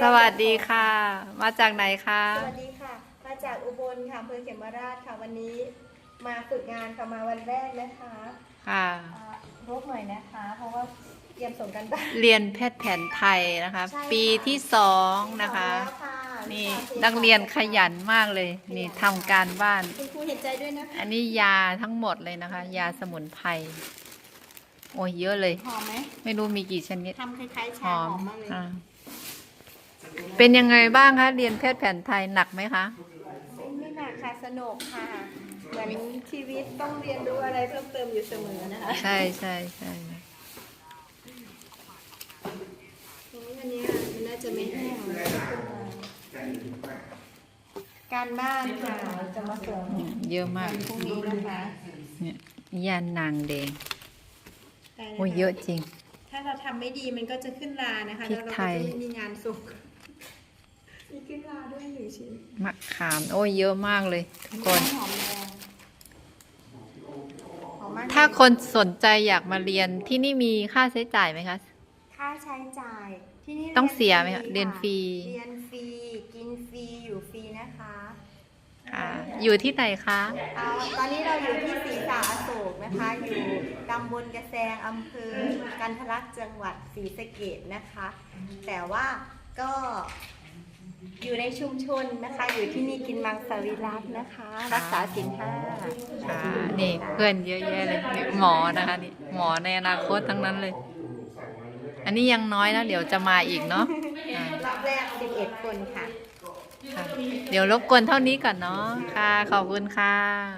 สวัสดีค่ะ มาจากไหนคะ สวัสดีค่ะ มาจากอุบลค่ะอำเภอเขมราชค่ะ วันนี้มาฝึกงานค่ะมาวันแรกนะคะค่ะอ่ารบหน่อยนะคะ เพราะว่าเตรียมส่งกันบ้านเรียนแพทย์แผนไทยนะคะ ใช่ค่ะปีที่สองนะคะแล้วค่ะนี่วิชานักเรียนขยันมากเลย นี่ทำการบ้าน คุณครูเห็นใจด้วยนะคะอันนี้ยาทั้งหมดเลยนะคะ ยาสมุนไพรโอ้ยเยอะเลย หอมไหมไม่รู้มีกี่ชนิดทำคล้ายๆหชาอหมอมมากเลย อ่า เป็นยังไงบ้างคะ เรียนแพทย์แผนไทยหนักไหมคะ ไม่หนักค่ะสนุกค่ะ เหมือนชีวิตต้องเรียนรู้อะไรเพิ่มเติมอยู่เสมอนะคะ ใช่ใช่ใช่โอ้ยอันเนี้ยมันน่าจะไม่แห้งเลยขึ้นมาการบ้านค่ะจะมาส่งอืมเยอะมากพรุ่งนี้นะคะเนี่ยยานางแดงได้นคโอ้ยเยอะจริง ถ้าเราทำไม่ดีมันก็จะขึ้นลานะคะพริแล้กวเราไทก็ยจะไม่มีงานส่ง มีขึ้นลาด้วยหนึ่งชิ้นมะขาม โอ้ยเยอะมากเลย ทุกคน หอมแดงหอมมากถ้าคนสนใจอยากมาเรียนที่นี่มีค่าใช้จ่ายไหมคะ ค่าใช้จ่ายที่นี่ต้องเสียไหมคะเรียนฟรี เรียนฟรีกินฟรีอยู่ฟรีนะคะค่ะอยู่ที่ไหนคะเอาตอนนี้เราอยู่ที่ศรีสาอโศกนะคะ อยู่ตำบลกระแซงอำเภอกันทะลักจังหวัดศรีสะเกดนะคะ แต่ว่าก็ อยู่ในชุมชนนะคะ อยู่ที่นี่กินมังสวิรัตนะคะ รักษาศีลห้าค่ะนี่เพื่อนเยอะแยะเลยนี่หมอนะคะนี่หมอในอนาคตทั้งนั้นเลย อันนี้ยังน้อยนะเดี๋ยวจะมาอีกเนาะอ่ารอบแรก11คนค่ะ ค่ะ เดี๋ยวรบกวนเท่านี้ก่อนเนาะค่ะ ขอบคุณค่ะ